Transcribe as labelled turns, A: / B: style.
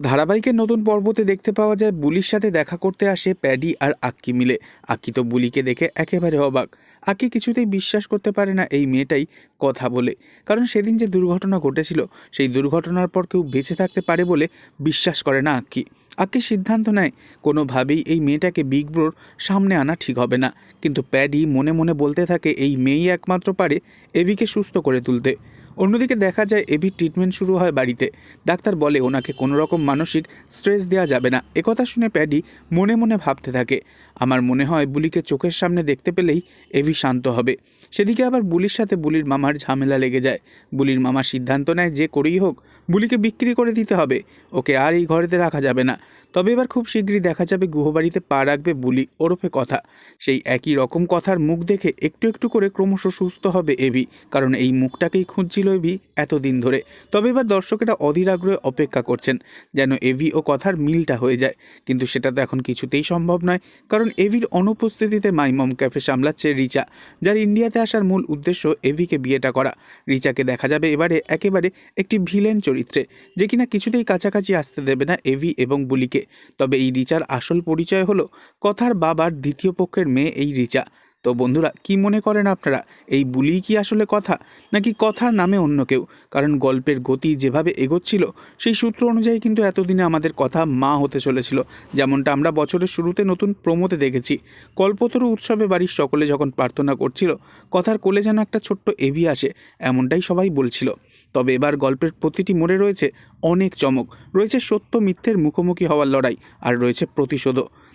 A: ধারাবাহিকের নতুন পর্বতে দেখতে পাওয়া যায় বুলির সাথে দেখা করতে আসে প্যাডি আর আক্কি মিলে। আক্কি তো বুলিকে দেখে একেবারে অবাক। আক্কি কিছুতেই বিশ্বাস করতে পারে না এই মেয়েটাই কথা বলে। কারণ সেদিন যে দুর্ঘটনা ঘটেছিল, সেই দুর্ঘটনার পর কেউ বেঁচে থাকতে পারে বলে বিশ্বাস করে না আক্কি। আক্কি সিদ্ধান্ত নেয়, কোনোভাবেই এই মেয়েটাকে বিগ ব্রোর সামনে আনা ঠিক হবে না। কিন্তু প্যাডি মনে মনে বলতে থাকে, এই মেয়েই একমাত্র পারে এভিকে সুস্থ করে তুলতে। অন্যদিকে দেখা যায় এভির ট্রিটমেন্ট শুরু হয় বাড়িতে। ডাক্তার বলে, ওনাকে কোনো রকম মানসিক স্ট্রেস দেওয়া যাবে না। একথা শুনে প্যাডি মনে মনে ভাবতে থাকে। আমার মনে হয় বুলিকে চোখের সামনে দেখতে পেলেই এভি শান্ত হবে। সেদিকে আবার বুলির সাথে বুলির মামার ঝামেলা লেগে যায়। বুলির মামা সিদ্ধান্ত নেয় যে করেই হোক, বুলিকে বিক্রি করে দিতে হবে। ওকে আর এই ঘরেতে রাখা যাবে না। তবে এবার খুব শীঘ্রই দেখা যাবে গুহবাড়িতে পা রাখবে বুলি ওরফে কথা। সেই একই রকম কথার মুখ দেখে একটু একটু করে ক্রমশ সুস্থ হবে এভি কারণ এই মুখটাকেই খুঁজছিল এভি এতদিন ধরে। তবে এবার দর্শকেরা অধীর আগ্রহে অপেক্ষা করছেন যেন এভি ও কথার মিলটা হয়ে যায়। কিন্তু সেটা তো এখন কিছুতেই সম্ভব নয়, কারণ এভির অনুপস্থিতিতে মাইমম ক্যাফে সামলাচ্ছে রিচা, যার ইন্ডিয়াতে আসার মূল উদ্দেশ্য এভিকে বিয়েটা করা। রিচাকে দেখা যাবে এবারে একেবারে একটি ভিলেন চরিত্রে, যে কিনা কিছুতেই কাছাকাছি আসতে দেবে না এভি এবং বুলিকে। তবে এই রিচার আসল পরিচয় হলো কথার বাবার দ্বিতীয় পক্ষের মেয়ে এই রিচা। তো বন্ধুরা, কি মনে করেন আপনারা? এই বুলি কি আসলে কথা? নাকি কথার নামে অন্য কেউ? কারণ গল্পের গতি যেভাবে এগোচ্ছিল, সেই সূত্র অনুযায়ী কিন্তু এতদিনে আমাদের কথা মা হতে চলেছিল। যেমনটা আমরা বছরের শুরুতে নতুন প্রমোতে দেখেছি। কল্পতরু উৎসবে বাড়ির সকলে যখন প্রার্থনা করছিল, কথার কোলে যেন একটা ছোট্ট এভি আসে, এমনটাই সবাই বলছিল। তবে এবার গল্পের প্রতিটি মোড়ে রয়েছে অনেক চমক। রয়েছে সত্য মিথ্যের মুখোমুখি হওয়ার লড়াই, আর রয়েছে প্রতিশোধও।